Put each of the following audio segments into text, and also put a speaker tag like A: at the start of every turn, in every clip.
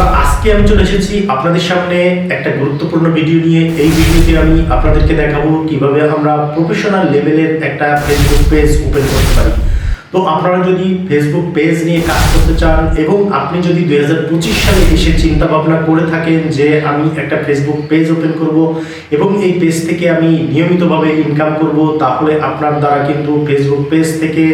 A: বন্ধুরা আজকে আমি চলে এসেছি আপনাদের সামনে একটা গুরুত্বপূর্ণ ভিডিও নিয়ে। এই ভিডিওতে আমি আপনাদেরকে দেখাবো কীভাবে আমরা প্রফেশনাল লেভেলের একটা ফেসবুক পেজ ওপেন করতে পারি। তো আপনারা যদি ফেসবুক পেজ নিয়ে কাজ করতে চান এবং আপনি যদি দুই হাজার পঁচিশ সালে এসে চিন্তা ভাবনা করে থাকেন যে আমি একটা ফেসবুক পেজ ওপেন করব এবং এই পেজ থেকে আমি নিয়মিতভাবে ইনকাম করব, তাহলে আপনার দ্বারা কিন্তু ফেসবুক পেজ থেকে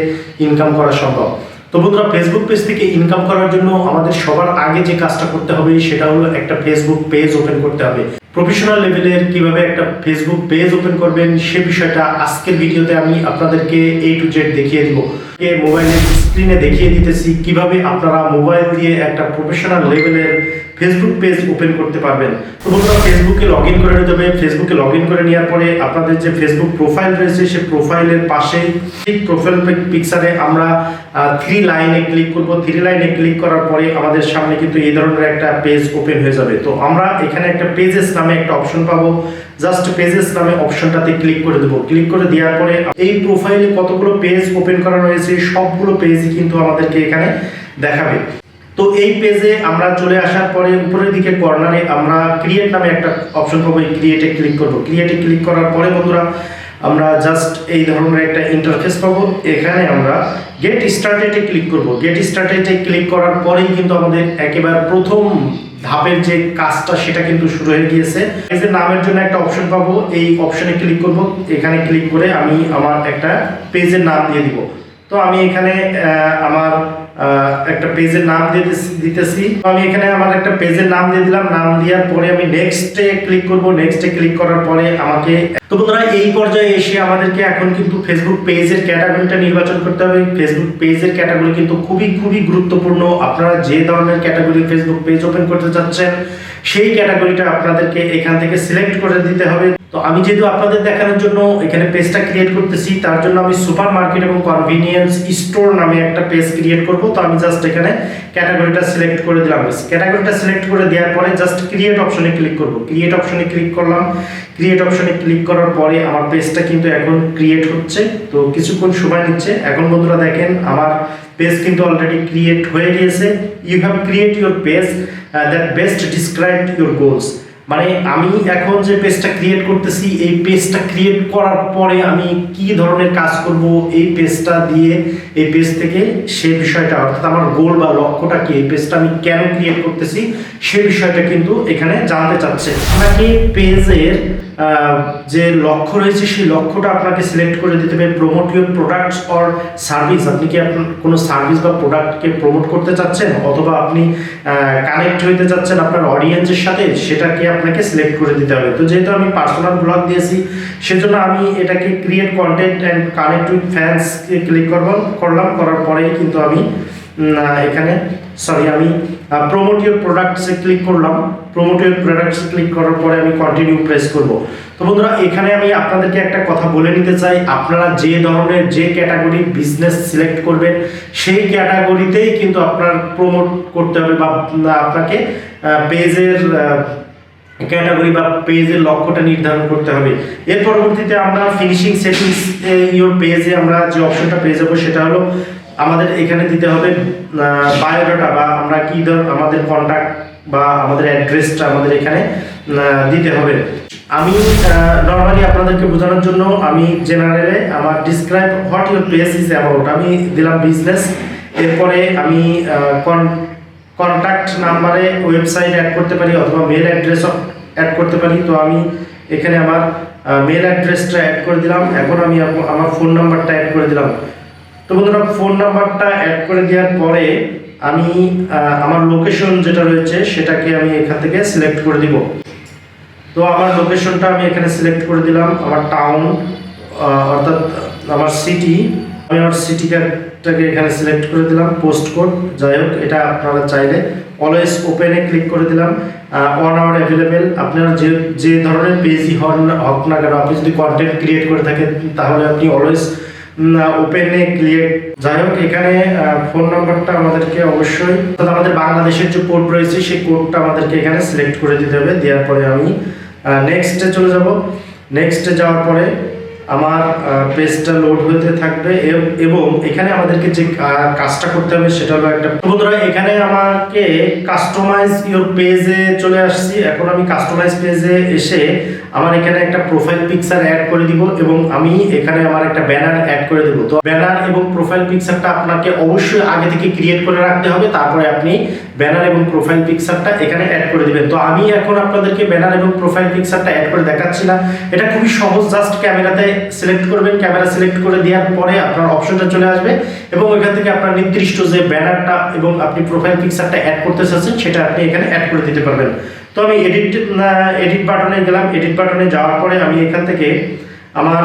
A: ইনকাম করা সম্ভব। তো বন্ধুরা ফেসবুক পেজ থেকে ইনকাম করার জন্য আমাদের সবার আগে যে কাজটা করতে হবে, সেটা হলো একটা ফেসবুক পেজ ওপেন করতে হবে। প্রফেশনাল লেভেলের কীভাবে একটা ফেসবুক পেজ ওপেন করবেন, সে বিষয়টা আজকের ভিডিওতে আমি আপনাদেরকে এ টু জেড দেখিয়ে দিব। এ মোবাইলের স্ক্রিনে দেখিয়ে দিতেছি, কীভাবে আপনারা মোবাইল দিয়ে একটা প্রফেশনাল লেভেলের ফেসবুক পেজ ওপেন করতে পারবেন। তো বন্ধুরা ফেসবুকে লগ ইন করে নিতে হবে। ফেসবুকে লগ ইন করে নেওয়ার পরে আপনাদের যে ফেসবুক প্রোফাইল রয়েছে সেই প্রোফাইলের পাশেই ঠিক প্রোফাইল পিকচারে আমরা থ্রি লাইনে ক্লিক করব। থ্রি লাইনে ক্লিক করার পরে আমাদের সামনে কিন্তু এই ধরনের একটা পেজ ওপেন হয়ে যাবে। তো আমরা এখানে একটা পেজেস নামে একটা অপশন পাবো। জাস্ট পেজেস নামে অপশনটাতে ক্লিক করে দেবো। ক্লিক করে দেওয়ার পরে এই প্রোফাইলে কতগুলো পেজ ওপেন করা রয়েছে সবগুলো পেজই কিন্তু আমাদেরকে এখানে দেখাবে। তো এই পেজে আমরা চলে আসার পরে উপরের দিকে কর্নারে আমরা ক্রিয়েট নামে একটা অপশন পাবো, এই ক্রিয়েটে ক্লিক করব। ক্রিয়েটে ক্লিক করার পরে বন্ধুরা, আমরা জাস্ট এই ধরনের একটা ইন্টারফেস পাবো। এখানে আমরা গেট স্টার্টেডে ক্লিক করব। গেট স্টার্টেডে ক্লিক করার পরেই কিন্তু আমাদের একেবারে প্রথম ধাপের যে কাজটা, সেটা কিন্তু শুরু হয়ে গিয়েছে। এই যে নামের জন্য একটা অপশন পাবো। এই অপশনে ক্লিক করব। এখানে ক্লিক করে আমি আমার একটা পেজের নাম দিয়ে দিব। তো আমি এখানে আমার একটা পেজের নাম দিয়ে দিতেছি। আমি এখানে আমার একটা পেজের নাম দিয়ে দিলাম। নাম দেওয়ার পরে আমি নেক্সটে ক্লিক করব। নেক্সটে ক্লিক করার পরে আমাকে, তো বন্ধুরা, এই পর্যায়ে এসে আমাদেরকে এখন কিন্তু ফেসবুক পেজের ক্যাটাগরিটা নির্বাচন করতে হবে। ফেসবুক পেজের ক্যাটাগরি কিন্তু খুবই খুবই গুরুত্বপূর্ণ। আপনারা যে ধরনের ক্যাটাগরি ফেসবুক পেজ ওপেন করতে চাচ্ছেন, সেই ক্যাটাগরিটা আপনাদেরকে এখান থেকে সিলেক্ট করে দিতে হবে। তো আমি যেহেতু আপনাদের দেখানোর জন্য এখানে পেজটা ক্রিয়েট করতেছি, তার জন্য আমি সুপার মার্কেট এবং কনভিনিয়েন্স স্টোর নামে একটা পেজ ক্রিয়েট করব। তো আমি জাস্ট এখানে ক্যাটাগরিটা সিলেক্ট করে দিলাম। ক্যাটাগরিটা সিলেক্ট করে দেওয়ার পরে জাস্ট ক্রিয়েট অপশনে ক্লিক করব। ক্রিয়েট অপশনে ক্লিক করলাম। ক্রিয়েট অপশনে ক্লিক করার পরে আমার পেজটা কিন্তু এখন ক্রিয়েট হচ্ছে। তো কিছুক্ষণ সময় নিচ্ছে। এখন বন্ধুরা দেখেন, আমার পেজ কিন্তু অলরেডি ক্রিয়েট হয়ে গিয়েছে। You have create your page that best describe your goals মানে আমি এখন যে পেজটা ক্রিয়েট করতেছি, এই পেজটা ক্রিয়েট করার পরে আমি কি ধরনের কাজ করব এই পেজটা দিয়ে, এই পেজ থেকে সে বিষয়টা, অর্থাৎ আমার গোল বা লক্ষ্যটা কি, এই পেজটা আমি কেন ক্রিয়েট করতেছি, সে বিষয়টা কিন্তু এখানে জানতে চাচ্ছে। আপনাকে পেজের যে লক্ষ্য রয়েছে, সেই লক্ষ্যটা আপনাকে সিলেক্ট করে দিতে হবে promote your products or service আপনি কি আপনার কোনো সার্ভিস বা প্রোডাক্টকে প্রমোট করতে চাচ্ছেন? অথবা আপনি কানেক্ট হইতে চাচ্ছেন আপনার অডিয়েন্সের সাথে, সেটাকে আপনাকে সিলেক্ট করে দিতে হবে। তো যেহেতু আমি পার্সোনাল ব্লগ দিয়েছি, সেজন্য আমি এটাকে create content and connect with ফ্যান্সকে click করব, করলাম। করার পরেই কিন্তু আমি এখানে সরি আমি প্রমোট ইউর প্রোডাক্টসে ক্লিক করলাম। প্রমোট ইউর প্রোডাক্টসে ক্লিক করার পরে আমি কন্টিনিউ প্রেস করব। তো বন্ধুরা, এখানে আমি আপনাদেরকে একটা কথা বলে নিতে চাই। আপনারা যে ধরনের যে ক্যাটাগরি বিজনেস সিলেক্ট করবেন, সেই ক্যাটাগরিতেই কিন্তু আপনার প্রমোট করতে হবে বা আপনাকে পেজের ক্যাটাগরি বা পেজের লক্ষ্যটা নির্ধারণ করতে হবে। এর পরবর্তীতে আমরা ফিনিশিং সেটিংস ইওর পেজে আমরা যে অপশনটা পেয়ে যাব, সেটা হলো আমাদের এখানে দিতে হবে বায়োডাটা বা আমরা কি ধর, আমাদের কন্ট্যাক্ট বা আমাদের অ্যাড্রেসটা আমাদের এখানে দিতে হবে। আমি নর্মালি আপনাদেরকে বোঝানোর জন্য আমি জেনারেলে আমার describe what your place is about আমি দিলাম বিজনেস এরপরে আমি কন কন্ট্যাক্ট নাম্বারে ওয়েবসাইট অ্যাড করতে পারি অথবা মেল অ্যাড্রেসও অ্যাড করতে পারি। তো আমি এখানে আমার মেল অ্যাড্রেসটা অ্যাড করে দিলাম। এখন আমি আমার ফোন নাম্বারটা অ্যাড করে দিলাম। তো বন্ধুরা ফোন নাম্বারটা অ্যাড করে দেওয়ার পরে আমি আমার লোকেশন যেটা রয়েছে সেটাকে আমি এখান থেকে সিলেক্ট করে দিব। তো আমার লোকেশনটা আমি এখানে সিলেক্ট করে দিলাম, আমার টাউন অর্থাৎ আমার সিটি আমি আমার সিটিটাকে এখানে সিলেক্ট করে দিলাম পোস্ট কোড যাই হোক, এটা আপনারা চাইলে অলওয়েজ ওপেনে ক্লিক করে দিলাম। ওয়ান আওয়ার অ্যাভেলেবেল আপনার যে যে ধরনের পেজই হন, হোক না কেন, আপনি যদি কন্টেন্ট ক্রিয়েট করে থাকেন, তাহলে আপনি অলওয়েজ ওপেনে ক্রিয়েট যাই হোক, এখানে ফোন নম্বরটা আমাদেরকে অবশ্যই, অর্থাৎ আমাদের বাংলাদেশের যে কোড রয়েছে, সেই কোডটা আমাদেরকে এখানে সিলেক্ট করে দিতে হবে। দেওয়ার পরে আমি নেক্সটে চলে যাব। নেক্সটে যাওয়ার পরে আমার পেজটা লোড হতে থাকবে এবং এখানে আমাদেরকে যে কাজটা করতে হবে সেটা হলো একটা বন্ধুরা, এখানে আমাকে কাস্টমাইজ ইওর পেজে চলে আসছি। এখন আমি কাস্টমাইজ পেজে এসে আমার এখানে একটা প্রোফাইল পিকচার অ্যাড করে দিব এবং আমি এখানে আমার একটা ব্যানার অ্যাড করে দেবো। তো ব্যানার এবং প্রোফাইল পিকচারটা আপনাকে অবশ্যই আগে থেকে ক্রিয়েট করে রাখতে হবে। তারপরে আপনি ব্যানার এবং প্রোফাইল পিকচারটা এখানে অ্যাড করে দিবেন। তো আমি এখন আপনাদেরকে ব্যানার এবং প্রোফাইল পিকচারটা অ্যাড করে দেখাচ্ছি না। এটা খুবই সহজ জাস্ট ক্যামেরাতে সিলেক্ট করবেন। ক্যামেরা সিলেক্ট করে দেওয়ার পরে আপনার অপশনটা চলে আসবে এবং ওইখান থেকে আপনার নির্দিষ্ট যে ব্যানারটা এবং আপনি প্রোফাইল পিকচারটা অ্যাড করতে চাচ্ছেন, সেটা আপনি এখানে অ্যাড করে দিতে পারবেন। তো আমি এডিট এডিট বাটনে গেলাম। এডিট বাটনে যাওয়ার পরে আমি এখান থেকে আমার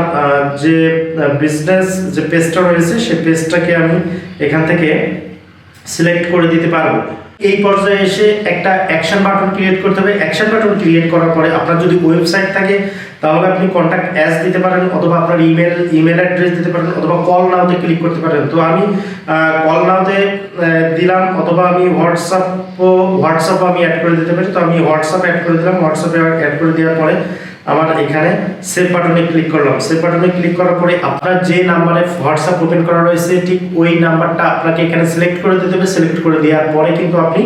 A: যে বিজনেস যে পেজটা রয়েছে সেই পেজটাকে আমি এখান থেকে সিলেক্ট করে দিতে পারব। এই পর্যায়ে এসে একটা অ্যাকশন বাটন ক্রিয়েট করতে হবে। অ্যাকশন বাটন ক্রিয়েট করার পরে আপনার যদি ওয়েবসাইট থাকে, তাহলে আপনি কন্ট্যাক্ট অ্যাজ দিতে পারেন অথবা আপনার ইমেল ইমেল অ্যাড্রেস দিতে পারেন অথবা কল নাওতে ক্লিক করতে পারেন। তো আমি কল নাওতে দিলাম অথবা আমি হোয়াটসঅ্যাপও হোয়াটসঅ্যাপও আমি অ্যাড করে দিতে পারি। তো আমি হোয়াটসঅ্যাপ অ্যাড করে দিলাম। হোয়াটসঅ্যাপে অ্যাড করে দেওয়ার পরে আমার এখানে সেভ বাটনে ক্লিক করলাম। সেভ বাটনে ক্লিক করার পরে আপনার যে নাম্বারে হোয়াটসঅ্যাপ ওপেন করা রয়েছে, ঠিক ওই নাম্বারটা আপনাকে এখানে সিলেক্ট করে দিতে হবে। সিলেক্ট করে দেওয়ার পরে কিন্তু আপনি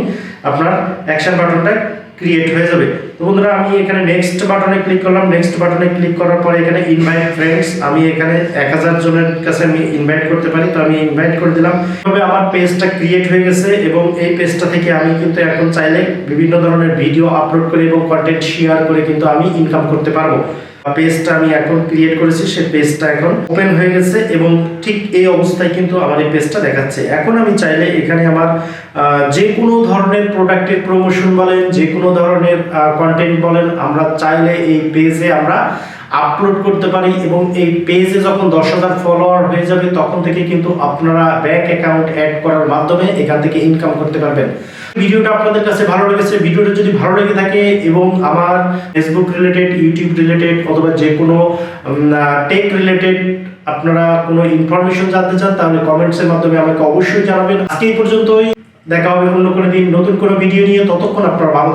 A: আপনার অ্যাকশন বাটনটা ক্রিয়েট হয়ে যাবে। তো বন্ধুরা, আমি এখানে নেক্সট বাটনে ক্লিক করলাম। নেক্সট বাটনে ক্লিক করার পরে এখানে ইনভাইট ফ্রেন্ডস আমি এখানে এক হাজার জনের কাছে আমি ইনভাইট করতে পারি। তো আমি ইনভাইট করে দিলাম। তবে আমার পেজটা ক্রিয়েট হয়ে গেছে এবং এই পেজটা থেকে আমি কিন্তু এখন চাইলে বিভিন্ন ধরনের ভিডিও আপলোড করে এবং কন্টেন্ট শেয়ার করে কিন্তু আমি ইনকাম করতে পারব। পেজটা আমি এখন ক্রিয়েট করেছি সেই পেজটা এখন ওপেন হয়ে গেছে এবং ঠিক এই অবস্থায় কিন্তু আমার এই পেজটা দেখাচ্ছে। এখন আমি চাইলে এখানে আমার যে কোনো ধরনের প্রোডাক্টের প্রমোশন বলেন, যে কোনো ধরনের কন্টেন্ট বলেন, আমরা চাইলে এই পেজে আমরা আপলোড করতে পারি এবং এই পেজে যখন দশ হাজার ফলোয়ার হয়ে যাবে, তখন থেকে কিন্তু আপনারা ব্যাংক অ্যাকাউন্ট অ্যাড করার মাধ্যমে এখান থেকে ইনকাম করতে পারবেন। ভিডিওটা আপনাদের কাছে ভালো লেগেছে, ভিডিওটা যদি ভালো লেগে থাকে এবং আমার ফেসবুক রিলেটেড ইউটিউব রিলেটেড অথবা যে কোনো টেক রিলেটেড আপনারা কোনো ইনফরমেশন জানতে চান, তাহলে কমেন্টসের মাধ্যমে আমাকে অবশ্যই জানাবেন। আজকে এই পর্যন্তই। দেখা হবে অন্য কোনো দিন নতুন কোনো ভিডিও নিয়ে। ততক্ষণ আপনারা ভালো